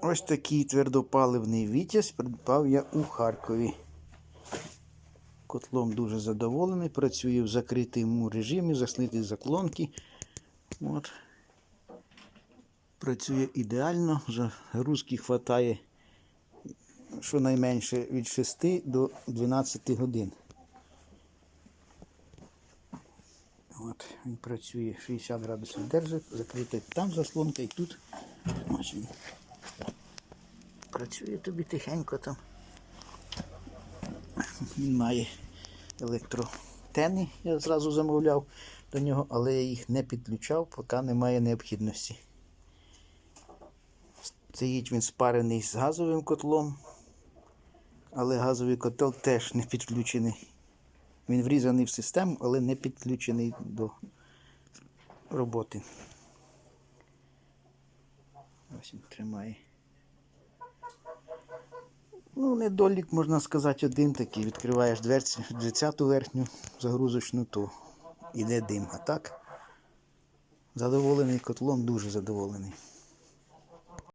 Ось такий твердопаливний вітязь придбав я у Харкові. Котлом дуже задоволений, працює в закритому режимі, заснитий заклонки. От. Працює ідеально, загрузки хватає щонайменше від 6 до 12 годин. От, він працює 60 градусів держить, закритий там заслонка і тут. Ось він. Працює тобі тихенько там. Він має електротени, я зразу замовляв до нього, але я їх не підключав, поки немає необхідності. Стоїть він спарений з газовим котлом, але газовий котел теж не підключений. Він врізаний в систему, але не підключений до роботи. Ось він тримає. Ну, недолік, можна сказати, один такий. Відкриваєш дверці, дверцяту верхню загрузочну, то йде дим. А так, задоволений котлом, дуже задоволений.